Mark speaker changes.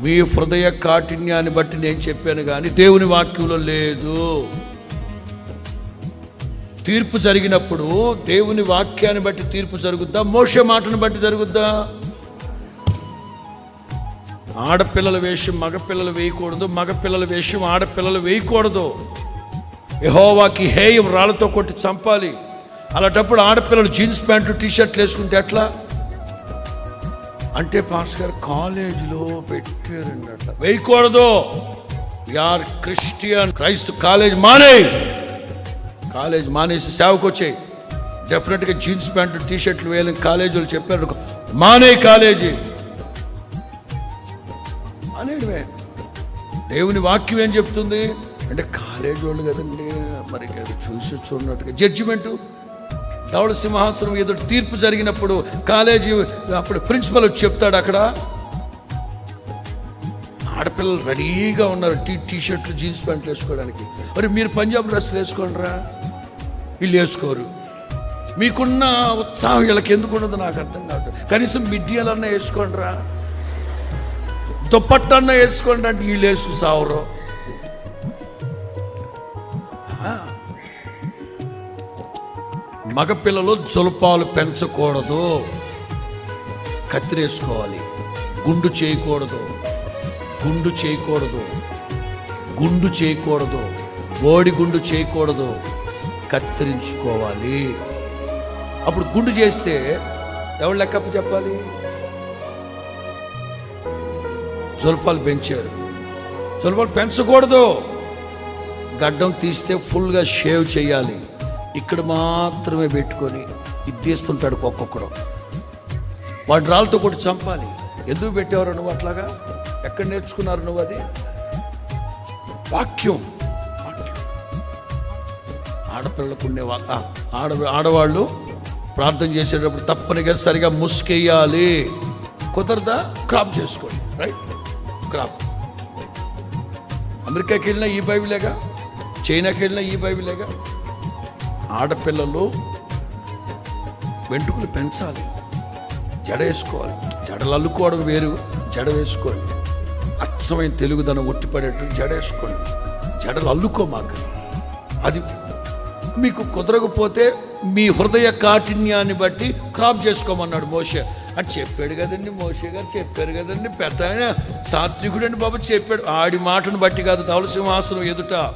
Speaker 1: మీ హృదయ కాఠిన్యాన్ని బట్టి నేను చెప్పాను కానీ దేవుని వాక్యంలో లేదు. తీర్పు జరిగినప్పుడు దేవుని వాక్యాన్ని బట్టి తీర్పు జరుగుద్దా? మోస మాటను బట్టి జరుగుద్దా? ఆడపిల్లల వేషం మగపిల్లలు వేయకూడదు మగపిల్లల వేషం ఆడపిల్లలు వేయకూడదు. యహోవాకి హేయం రాళ్ళతో కొట్టి చంపాలి. అలాంటప్పుడు ఆడపిల్లలు జీన్స్ ప్యాంటు టీ షర్ట్లు వేసుకుంటే ఎట్లా? అంటే పాస్ గారు కాలేజీలో పెట్టారండి అట్లా వేయకూడదు యార్ క్రిస్టియన్ క్రైస్తు కాలేజ్ మానే. కాలేజ్ మానేసి సేవకు వచ్చాయి డెఫినెట్గా జీన్స్ ప్యాంటు టీ షర్ట్లు వేయాలని కాలేజీలు చెప్పారు మానే కాలేజీ అనేటివే దేవుని వాక్యం ఏం చెప్తుంది? అంటే కాలేజీ వాళ్ళు కదండి మరి అది చూసి చూడనట్టుగా. జడ్జిమెంటు దౌడ సింహాసనం ఎదుటి తీర్పు జరిగినప్పుడు కాలేజీ అప్పుడు ప్రిన్సిపల్ వచ్చి చెప్తాడు అక్కడ. ఆడపిల్లలు రెడీగా ఉన్నారు టీ టీ షర్ట్లు జీన్స్ ప్యాంట్లు వేసుకోవడానికి. మరి మీరు పంజాబ్ డ్రెస్సులు వేసుకోండిరా. వీళ్ళు వేసుకోరు. మీకున్న ఉత్సాహం వీళ్ళకి ఎందుకు ఉండదు నాకు అర్థం కాదు కనీసం మిడ్డియాలన్నా వేసుకోండిరా. దుప్పట్టన్నా వేసుకోండి అంటే వీళ్ళు వేసుకు సావరు. మగపిల్లలు జులపాలు పెంచకూడదు. కత్తిరేసుకోవాలి. గుండు చేయకూడదు. గుండు చేయకూడదు. గుండు చేయకూడదు. బోడి గుండు చేయకూడదు. కత్తిరించుకోవాలి. అప్పుడు గుండు చేస్తే ఎవరు లెక్కప్ప చెప్పాలి? జులపాలు పెంచారు. జులపాలు పెంచకూడదు. గడ్డం తీస్తే ఫుల్గా షేవ్ చేయాలి. ఇక్కడ మాత్రమే పెట్టుకొని ఇది తీస్తుంటాడు ఒక్కొక్కడు. వాడు రాళ్ళతో కూడా చంపాలి. ఎందుకు పెట్టేవారు నువ్వు అట్లాగా? ఎక్కడ నేర్చుకున్నారు నువ్వు అది? వాక్యం. ఆడపిల్లలకు ఉండే ఆడ ఆడవాళ్ళు ప్రార్థన చేసేటప్పుడు తప్పనిగా సరిగా ముసుకేయాలి. కుదరదా? క్రాప్ చేసుకోండి. రైట్? క్రాప్. అమెరికాకి వెళ్ళినా ఈ బైబిలేగా? చైనాకి వెళ్ళినా ఈ బైబిలేగా? ఆడపిల్లలు వెంట్రుకలు పెంచాలి. జడ వేసుకోవాలి. జడలు అల్లుకోవడం వేరు జడ వేసుకోండి. అచ్చమైన తెలుగుదనం ఒట్టిపడేట్టు జడ వేసుకోండి. జడలు అల్లుకోమాక అది మీకు కుదరకపోతే మీ హృదయ కాఠిన్యాన్ని బట్టి క్రాప్ చేసుకోమన్నాడు మోషే. అని చెప్పాడు కదండి మోషే గారు చెప్పారు కదండి పెద్ద ఆయన సాత్వికుడు బాబు చెప్పాడు. ఆడి మాటను బట్టి కాదు ధవల సింహాసనం ఎదుట.